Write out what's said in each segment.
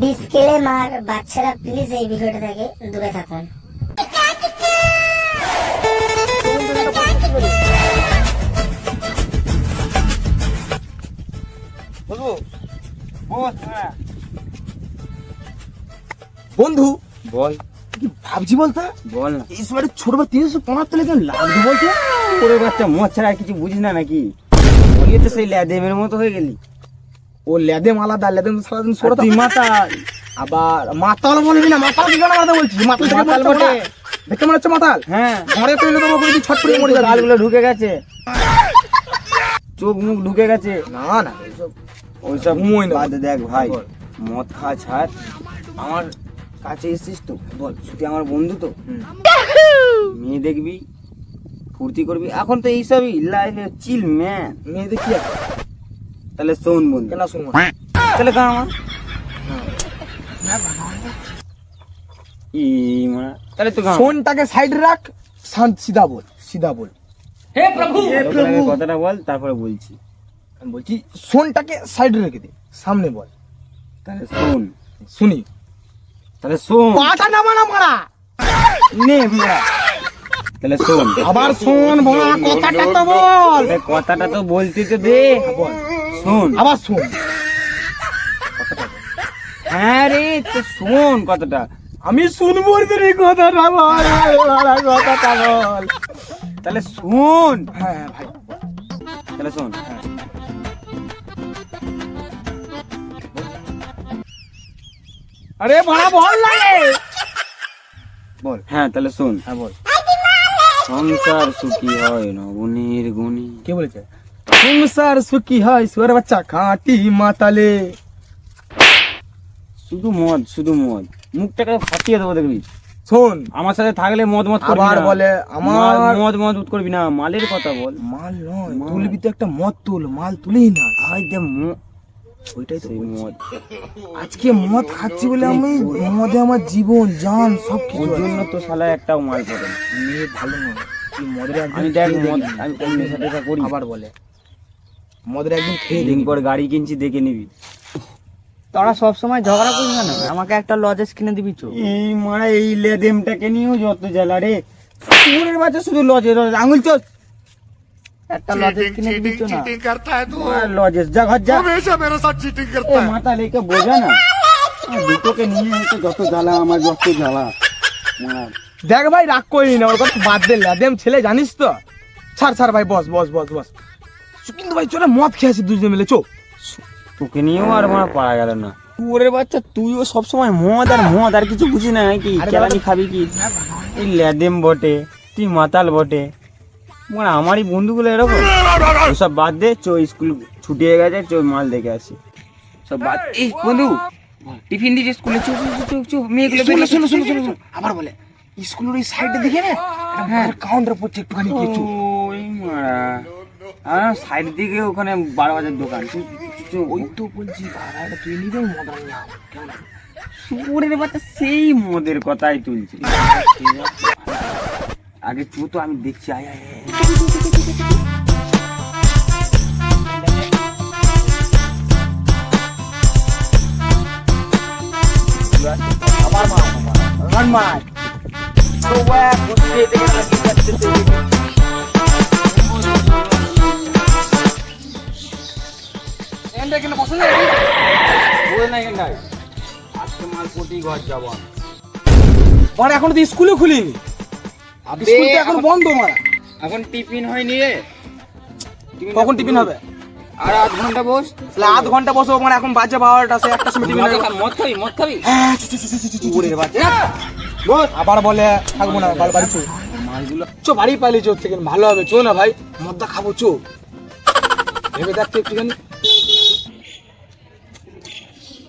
Disclaimer বাচ্চারা please এই ভিডিওটা থেকে দূরে থাকুন। বন্ধু বল। কি ভাবছি বলতো? বল না। এই সময় ছোট বা তিনশো পঁচাত্তর কেন লাগবে বলছে? ওরে বাচ্চা আর কিছু বুঝিস না নাকি? ওই তো সেই ল্যাদেমের মতো হয়ে গেলি। ও লেদেম আলাদা লেদেম সারাদিন সরে তুই মাথা আবার মাতাল বলবি না মাতাল কি কেন মাথা বলছিস? মাতাল থেকে মাতাল বটে। দেখে মনে হচ্ছে মাতাল? হ্যাঁ। ঘরে পেলে তোমার করে ছট করে মরে যাবে। গালগুলো ঢুকে গেছে। চোখ মুখ ঢুকে গেছে। না না এইসব ওইসব ঘুমোই না। দেখ ভাই। মদ খাওয়া ছাড়। আমার কাছে এসেছিস তো? বল। তুই আমার বন্ধু তো। মেয়ে দেখবি ফুর্তি করবি। এখন তো এইসবই লাইফে চিল ম্যান মেয়ে আছে? তাহলে শোন বন্ধু। কেন শুনব তাহলে কাম আমার। ই মা। তাহলে তো ফোনটাকে সাইডে রাখ শান্ত সিধা বল সিধা বল। লোকের আগে কথাটা বল তারপরে বলছি। আমি বলছি ফোনটাকে সাইডে রেখে দে সামনে বল। তাহলে শোন। শুনি। তাহলে শোন। পাটা নামা না মারা। নে মারা। তাহলে শোন। আবার শোন ভোলা কথাটা তো বল। কথাটা তো বলতে তো দে। বল। শোন। আবার শোন। হ্যাঁ রে তো শোন কথাটা। আমি শুনব এই কথাটা বল কথাটা বল। তাহলে শোন। হ্যাঁ ভাই। তাহলে শোন আরে বড়া বল লাগে বল। হ্যাঁ তাহলে শোন। হ্যাঁ বল। সংসার সুখী হয় নবনীর গুণী। কে বলেছে? সংসার সুখী হয় সুয়ার বাচ্চা কাটি মাতালে। শুধু মদ শুধু মদ। মুখটাকে ফাটিয়ে দেবো দেখবি। শোন। আমার সাথে থাকলে মদ মদ আবার বলে আমার মদ মদ উঠ করবি না। মালের কথা বল। মাল নয় তুলবি তো একটা মদ তুল। মাল তুলেই না। আই দে ম- ওইটাই তো মদ। আজকে মদ খাচ্ছি বলে আমি মদে আমার জীবন জান সব কিছু ওর জন্য তো শালা একটাও মাল পড়ে। মেয়ে ভালো নয়। আমি দেখ মদ আমি কোন নেশা টেশা করি? আবার বলে। মদের একদিন খেয়ে দিন পর গাড়ি কিনছি দেখে নিবি। তোরা সব সময় ঝগড়া করিস না আমাকে একটা লজেস কিনে দিবি তো এই মারা এই লেদেমটাকে নিয়েও যত জ্বালা রে। কুকুরের বাচ্চা শুধু লজে লজে আঙুল চোখ একটা লজেস কিনে দিবি তো না। লজেস যা ঘর যা। এ মাথা লেকে বোঝা না। দুটোকে নিয়ে এসে যত জ্বালা আমার যত জ্বালা। দেখ ভাই রাগ করি না ওর কথা বাদ দে। ল্যাদেম ছেলে জানিস তো? ছাড় ছাড় ভাই বস বস বস বস। কিন্তু ভাই চলে মদ খেয়েছি দুজনে মিলে চো। তোকে নিয়েও আর মারা পারা গেল না। কুকুরের বাচ্চা তুইও সবসময় মদ আর মদ আর কিছু বুঝি না নাকি? আরে কেলানি খাবি কি? এই ল্যাদেম বটে তুই মাতাল বটে। মানে আমারই বন্ধুগুলো এরকম? সব বাদ দে চো স্কুল ছুটি হয়ে গেছে চো মাল দেখে আসি। সব বাদ এই বন্ধু টিফিন দিয়েছে স্কুলে চো চো, চো, চো মেয়েগুলো শোনো শোনো শোনো শোনো আবার বলে স্কুলের ওই সাইডে দেখে না হ্যাঁ। কাউন্টার পড়ছে একটুখানি চো। ওই মারা। সাইড দিকে ওখানে বারো বাজার দোকান ওই তো বলছি ভাড়াটা তুই নিবে মদ আনি না শুকুরের বাচ্চা সেই মদের কথাই তুলছে। আগে চো তো আমি দেখছি আয় আয় আয়। আবার মার আবার মার। তো ওয়া বুঝতে দেখে লাগি আজকে মাল কোটি ঘর যাব আমি। মানে এখন তো স্কুলে খুলিনি। স্কুল তো এখন বন্ধ মারা। এখন টিফিন হয়নি রে। কখন টিফিন হবে? আর আধ ঘণ্টা বস। তাহলে আধ ঘণ্টা বসো মানে এখন বাজে বারোটা সে একটা সময় টিফিন মদ খাবি মদ খাবি? কুকুরের বাচ্চা বস। আবার বলে থাকব না বাড়ি বাড়ি চো। মালগুলো চো বাড়ি পাইলে চো থেকে ভালো হবে চো না ভাই মদটা খাব চো। ভেবে দেখতে একটুখানি।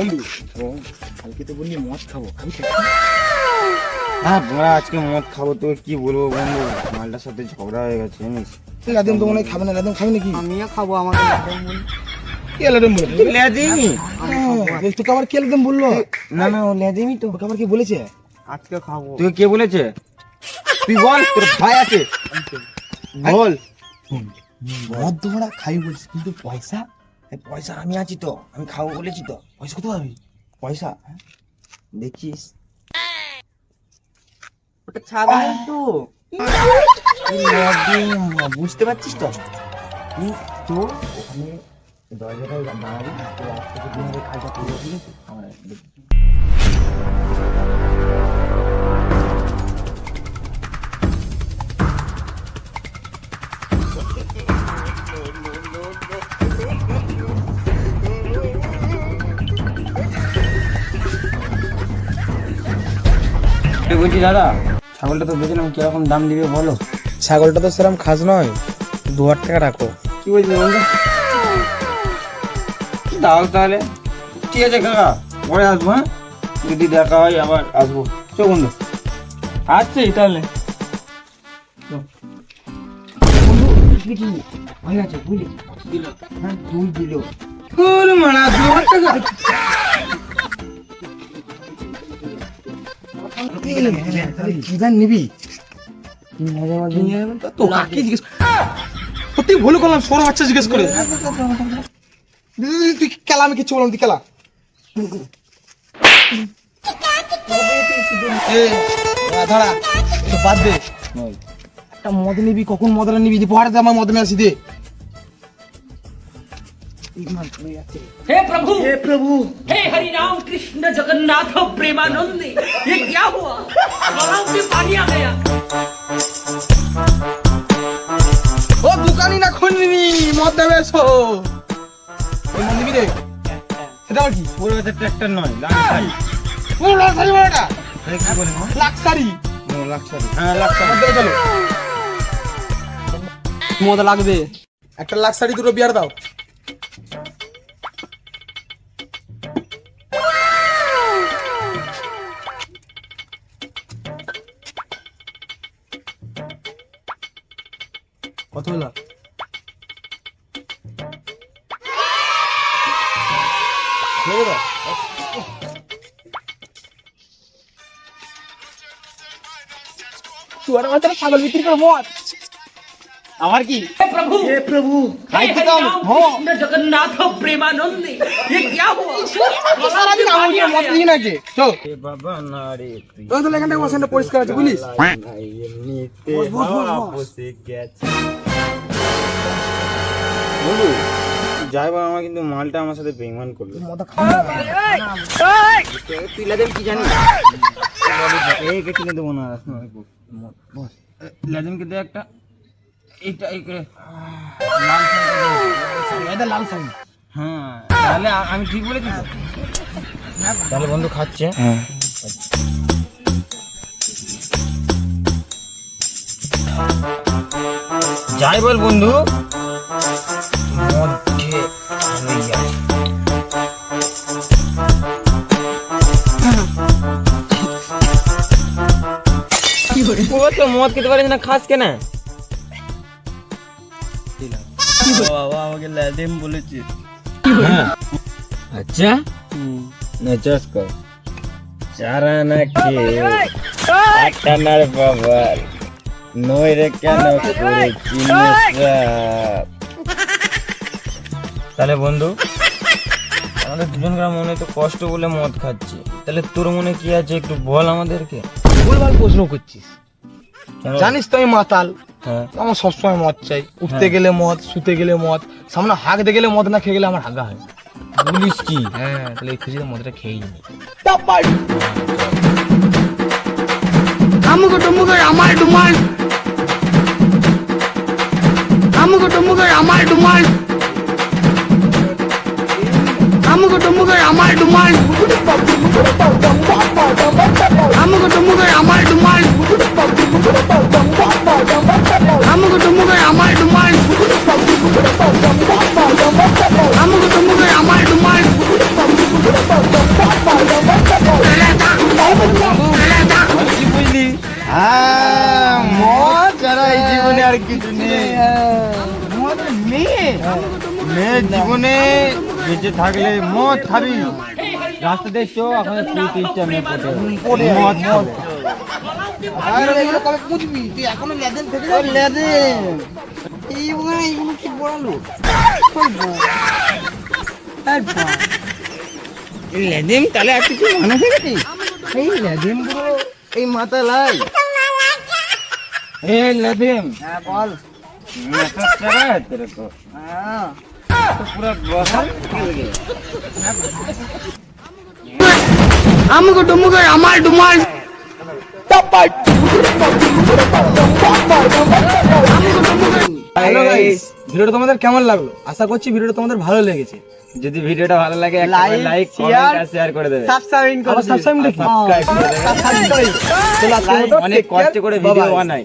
বন্ধু। ও, কালকে তো বললি মদ খাব হ্যাঁ বড়া আজকে মদ খাব তো কি বলব বন্ধু? মালটার সাথে ঝগড়া হয়ে গেছে জানিস? লাদেম তো মনে হয় খাবে না লাদেম খাবি নাকি? আমিও খাব আমাকে লাদেম বল। কে লাদেম বলে লেদিমি তোকে আবার কে লাদেম বলল? না না ও তো। তোকে আবার কি বলেছে? আজকে খাব। তুই কে বলেছে? তুই বল তোর ভাই আছে। বল। মদ তোমরা খাবি বলছিস কিন্তু পয়সা? পয়সা আমি আছি তো আমি খাব বলেছি তো। পয়সা কত পাবি পয়সা? হ্যাঁ? দেখিস ওটা ছাগল তো এই লেদিম, বুঝতে পারছিস তো? তুই তো ওখানে দরজাটায় দাঁড়াবি তো আজ থেকে দিন আগে কাজটা করব ঠিক আছে? আমরা দেখি। বলছি দাদা? ছাগলটা তো দেখলাম কীরকম দাম দিবে বলো? ছাগলটা তো সেরকম খাস নয় দু হাজার টাকা রাখো। কি বলছি বলতো দাও তাহলে। ঠিক আছে কাকা পরে আসব হ্যাঁ? যদি দেখা হয় আবার আসব। চো বন্ধু। আচ্ছা তাহলে। হ্যাঁ দুই দিল। মানা দু হাজার টাকা। কি জান নিবি? তো? কাকে জিজ্ঞেস সত্যি ভুল করলাম সৌরভ বাচ্চা জিজ্ঞেস করে। তুই খেলা আমি কিছু বললাম তুই খেলা। বাদ দে। একটা মদ নিবি কখন মদটা নিবি? পহাড়ে আমার মদ নিয়ে আসি দে। हे प्रभु हे प्रभु हे हरि राम कृष्ण जगन्नाथ प्रेमानंद ये क्या हुआ गलाव में पानी आ गया ও দোকানি না খুন নিবি মদ দেবে এসো এই মদ নিবি রে সেটা আবার কি পুরো এটা ট্র্যাক্টর নয় লাক্সারি ও লাক্সারি মারাটা কি বলে লাক্সারি লাক্সারি হ্যাঁ লাক্সারি মদ দেবে চলো মদ লাগবে একটা লাক্সারি দুটো বিয়ার দাও ছেড়ে দাও। চুয়ার মাথায় ছাগল বিক্রি করে মদ আমার কি हे प्रभु हे प्रभु हे हरि राम कृष्ण जगन्नाथ प्रेमानंद ये क्या हुआ गलाव সারাদিন में আমার पानी आ মদ गया দিই নাকি চল এ বাবা না রে তুই তোর তাহলে এখানটা বসানটা পরিষ্কার আছে বুঝলিস নাই এমনিতে বস, বস, বস, হাওয়া বস। বসে গেছে বন্ধু যাই বল আমার কিন্তু মালটা আমার সাথে বেইমান করল। কি জানিস এই কে কিনে দেবো না বস লাদেমকে দে একটা। এইটা এই করে। লাল শাড়িটা এটা লাল শাড়ি হ্যাঁ তাহলে আমি ঠিক বলেছি তাহলে বন্ধু খাচ্ছে। হ্যাঁ। যাই বল বন্ধু। ভালোই আছে। ও তো মদ খেতে পারিস না খাস কেন বাবা আমাকে লাদেম বলেছে আচ্ছা নাচাস কর তাহলে বন্ধু আমাদের দুজনকার মনে তো কষ্ট বলে মদ খাচ্ছি। তাহলে তোর মনে কি আছে একটু বল আমাদেরকে? ভুলভাল প্রশ্ন করছিস। জানিস তো আমি মাতাল। হ্যাঁ। আমার সবসময় মদ চাই। উঠতে গেলে মদ শুতে গেলে মদ সামনে হাঁকতে গেলে মদ না খেয়ে গেলে আমার হাগা হয় বলিস কি? হ্যাঁ তাহলে এই খুশিতে মদটা খেয়েই নি আমুক টুমুক আমার ডুমাল। আমুক টুমুক আমার ডুমাল। அமுக்கு டுமுக்கு அமால் டுமால். அமுக்கு டுமுக்கு அமால் டுமால். அமுக்கு டுமுக்கு அமால் டுமால். அமுக்கு டுமுக்கு அமால் டுமால். জীবনে আর কিছু নেই জীবনে বেঁচে থাকলে মদ খাবি। রাস্তা দেখছ ওখানে তুই তিনটা মেয়ে পড়ে মদ খাব। লেদিম তাহলে কিছু এই লেদিম এই মাথা লাই। লেদিম আমগো ডুমগো আমার ডুমাল। হ্যালো গাইস ভিডিওটা তোমাদের কেমন লাগল? আশা করছি ভিডিওটা তোমাদের ভালো লেগেছে। যদি ভিডিওটা ভালো লাগে লাইক আর শেয়ার করে দেবে। সাবস্ক্রাইব আবার সাবস্ক্রাইব সাবস্ক্রাইব করে অনেক. কষ্ট করে ভিডিও. বানাই।